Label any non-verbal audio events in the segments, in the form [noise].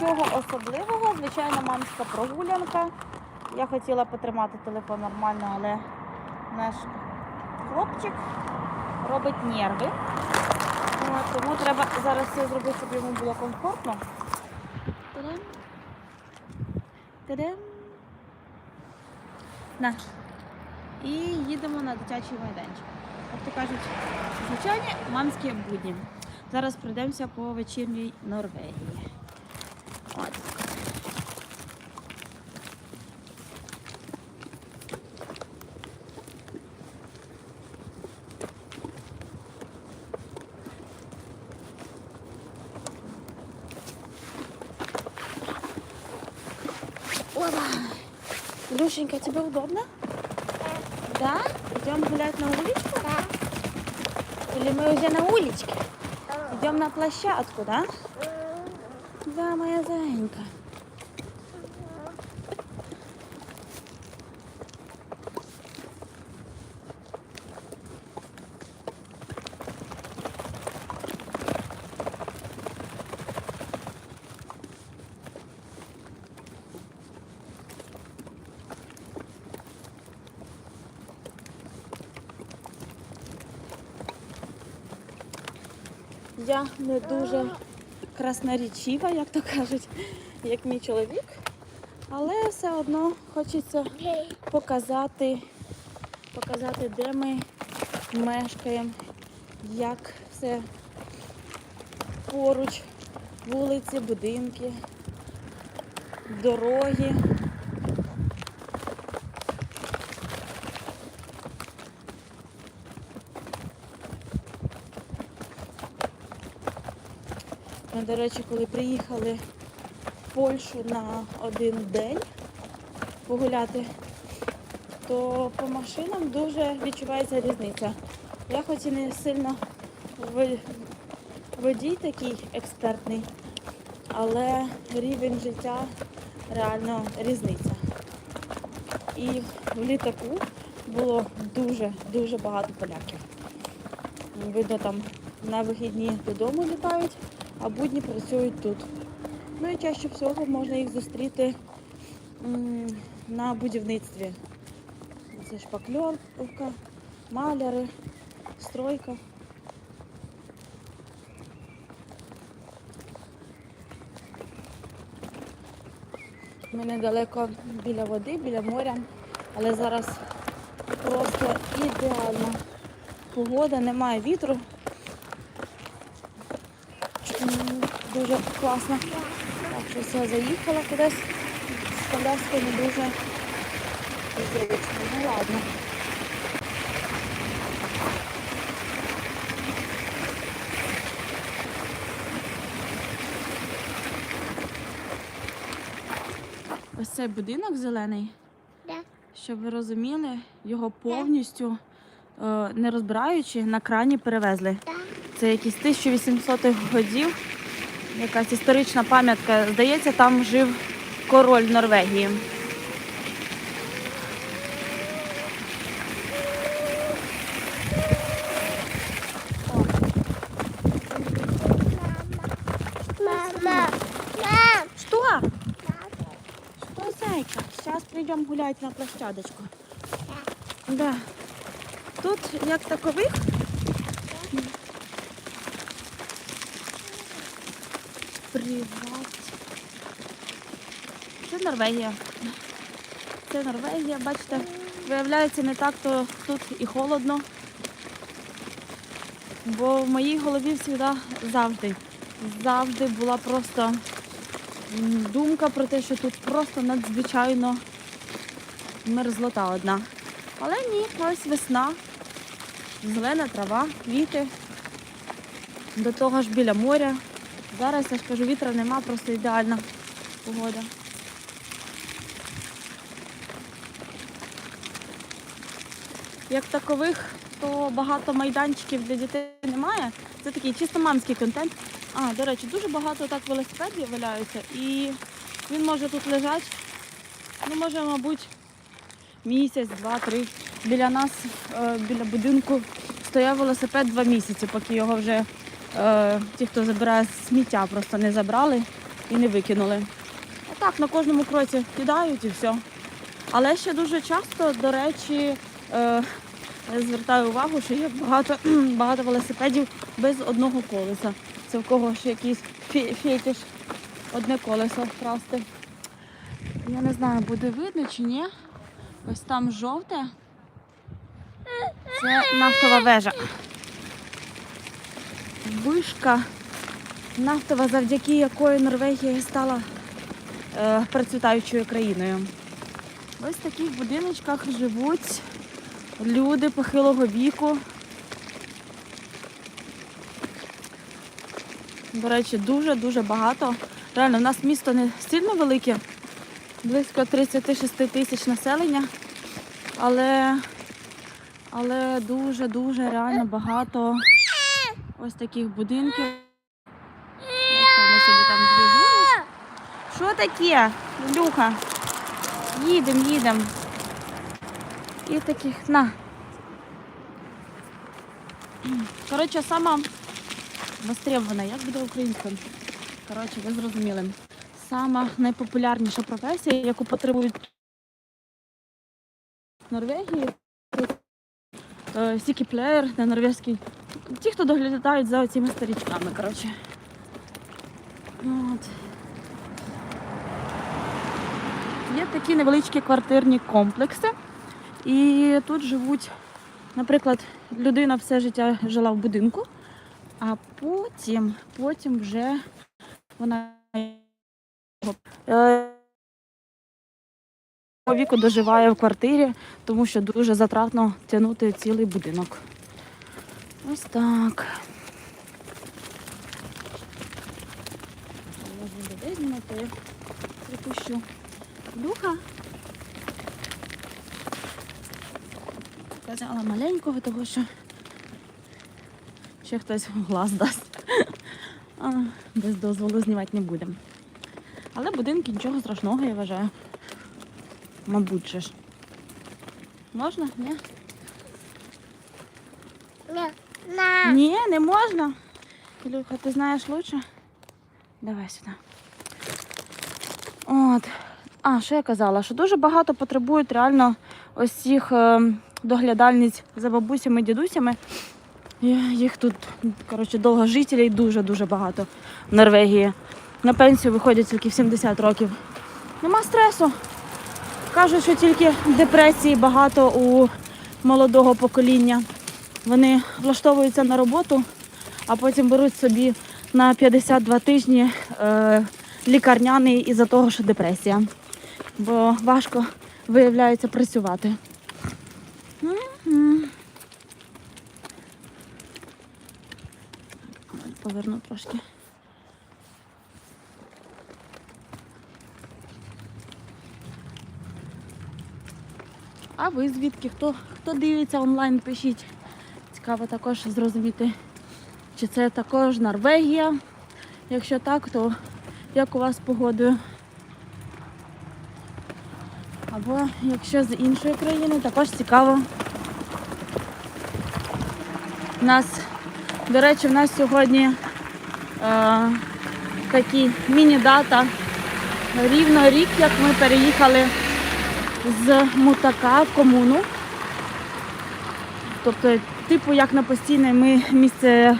нічого особливого, звичайна мамська прогулянка. Я хотіла потримати телефон нормально, але наш хлопчик робить нерви. Тому треба зараз все зробити, щоб йому було комфортно. Та-дам. Та-дам. На. І їдемо на дитячий майданчик. Як то кажуть, звичайні мамські будні. Зараз пройдемося по вечірній Норвегії. Опа. Люшенька, тебе удобно? Да? Идем гулять на уличку? Да. Или мы уже на уличке? Идем на площадку, да? Да, моя зайенька. Я не дуже красноречива, як то кажуть, як мій чоловік. Але все одно хочеться показати, показати, де ми мешкаємо, як все поруч, вулиці, будинки, дороги. Ми, до речі, коли приїхали в Польщу на один день погуляти, то по машинам дуже відчувається різниця. Я хоч і не сильно водій такий експертний, але рівень життя реально різниця. І в літаку було дуже-дуже багато поляків. Видно, там на вихідні додому літають, а будні працюють тут. Ну і чаще всього можна їх зустріти на будівництві. Це шпакльовка, маляри, стройка. Ми недалеко біля води, біля моря, але зараз просто ідеальна погода, немає вітру. Дуже класно. Так що все, заїхала кудись. З коляскою не дуже зручно. Ну ладно. Ось цей будинок зелений, Да. щоб ви розуміли, його повністю е, не розбираючи на крані перевезли. Да. Це якісь 1800-х годів, якась історична пам'ятка. Здається, там жив король Норвегії. Зараз прийдемо гуляти на площадочку. Да. Тут як такових. Приват. Це Норвегія. Це Норвегія, бачите, виявляється не так, то тут і холодно. Бо в моїй голові завжди завжди, завжди була просто думка про те, що тут просто надзвичайно мерзлота одна. Але ні, ось весна, зелена трава, квіти. До того ж біля моря. Зараз я ж кажу, вітра нема, просто ідеальна погода. Як такових, то багато майданчиків для дітей немає. Це такий чисто мамський контент. А, до речі, дуже багато так велосипедів валяються і він може тут лежати, ну може, мабуть, місяць, два, три. Біля нас, е, біля будинку, стояв велосипед два місяці, поки його вже ті, хто забирає сміття, просто не забрали. і не викинули. А так на кожному кроці кидають і все. Але ще дуже часто, до речі, е, звертаю увагу, що є багато, [clears throat] багато велосипедів без одного колеса. Це в кого ще якийсь фе- фетиш, одне колесо вкрасти. Я не знаю, буде видно чи ні. Ось там жовте. Це нафтова вежа. Вишка нафтова, завдяки якої Норвегія стала е, процвітаючою країною. Ось в таких будиночках живуть люди похилого віку. До речі, дуже-дуже багато. Реально, у нас місто не сильно велике, близько 36 тисяч населення, але, але дуже-дуже реально багато ось таких будинків. Собі там. Що таке, Люха? Їдем, їдем. І таких на. Коротше, сама востребована, як буде українською? Коротше, ви зрозуміли. Сама найпопулярніша професія, яку потребують в Норвегії. Сікіплеєр на норвезький. Ті, хто доглядають за цими старічками, коротше. От. Є такі невеличкі квартирні комплекси. І тут живуть, наприклад, людина все життя жила в будинку, а потім, потім вже вона е, віку доживає в квартирі, тому що дуже затратно тягнути цілий будинок. Ось так. Можна людей знімати, я припущу. Люха. Казала маленького, тому що ще хтось глаз дасть. А, без дозволу знімати не будемо. Але будинки нічого страшного, я вважаю. Мабуть же ж. Можна? Ні? На, на. Ні, не можна. Ілюха, ти знаєш лучше? Давай сюди. От. А, що я казала? Що дуже багато потребують реально ось цих е, доглядальниць за бабусями, дідусями. Їх тут, коротше, довгожителів дуже-дуже багато в Норвегії. На пенсію виходять тільки в 70 років. Нема стресу. Кажуть, що тільки депресії багато у молодого покоління. Вони влаштовуються на роботу, а потім беруть собі на 52 тижні е, лікарняний із-за того, що депресія. Бо важко виявляється працювати. Поверну трошки. А ви звідки? Хто, хто дивиться онлайн, пишіть. Цікаво також зрозуміти, чи це також Норвегія. Якщо так, то як у вас погодою? Або якщо з іншої країни, також цікаво. У нас, до речі, в нас сьогодні е, такі міні-дата. Рівно рік, як ми переїхали з Мутака в комуну. Тобто, типу, як на постійне ми місце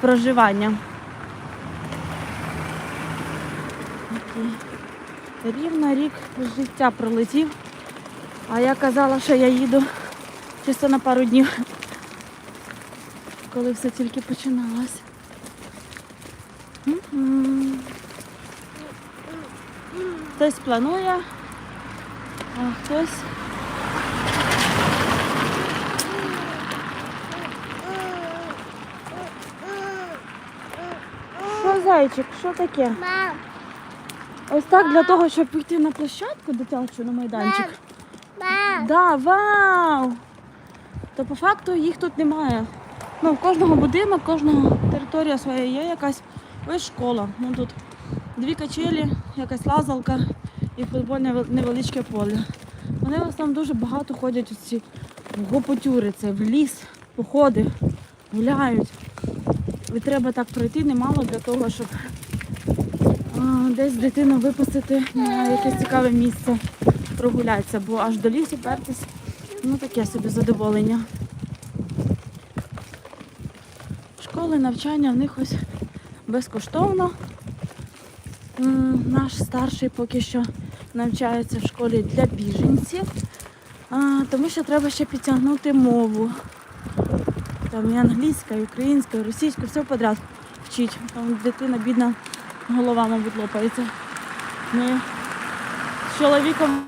проживання. Рівно рік життя пролетів. А я казала, що я їду чисто на пару днів, коли все тільки починалось. Хтось планує, а хтось Що, зайчик, що таке? Мам, Ось так для того, щоб піти на площадку дитячу на майданчик. мам. Да, вау! То по факту їх тут немає. Ну, в кожного будинок, кожного територія своя є якась. Ось школа. Ну тут дві качелі, якась лазалка і футбольне вел- невеличке поле. Вони в основному дуже багато ходять у ці гопотюри, це в ліс, походи, гуляють. І треба так пройти немало для того, щоб десь дитину випустити на якесь цікаве місце, прогулятися, бо аж до лісу пертись, ну таке собі задоволення. Школи, навчання в них ось безкоштовно. Наш старший поки що навчається в школі для біженців, тому що треба ще підтягнути мову. Там і англійська, і українська, і російська, все подряд вчить. Там дитина бідна, голова, мабуть, лопається. Ми з чоловіком.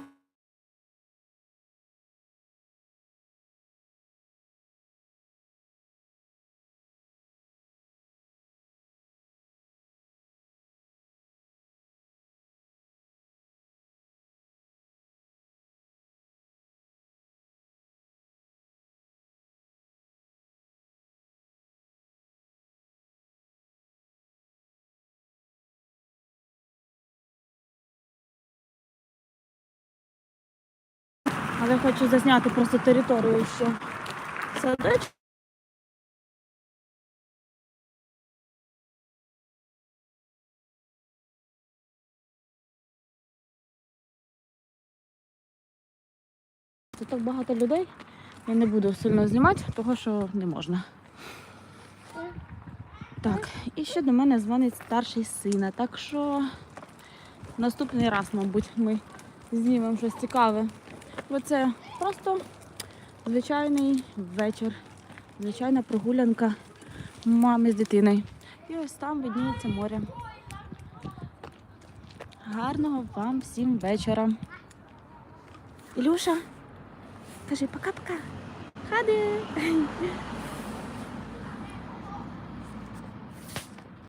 Але хочу засняти просто територію ще. Садочок. Тут так багато людей. Я не буду сильно знімати, тому що не можна. Так, і ще до мене дзвонить старший сина. Так що наступний раз, мабуть, ми знімемо щось цікаве. Бо це просто звичайний вечір, звичайна прогулянка мами з дитиною. І ось там видніється море. Гарного вам всім вечора. Ілюша, кажи пока-пока. Хади.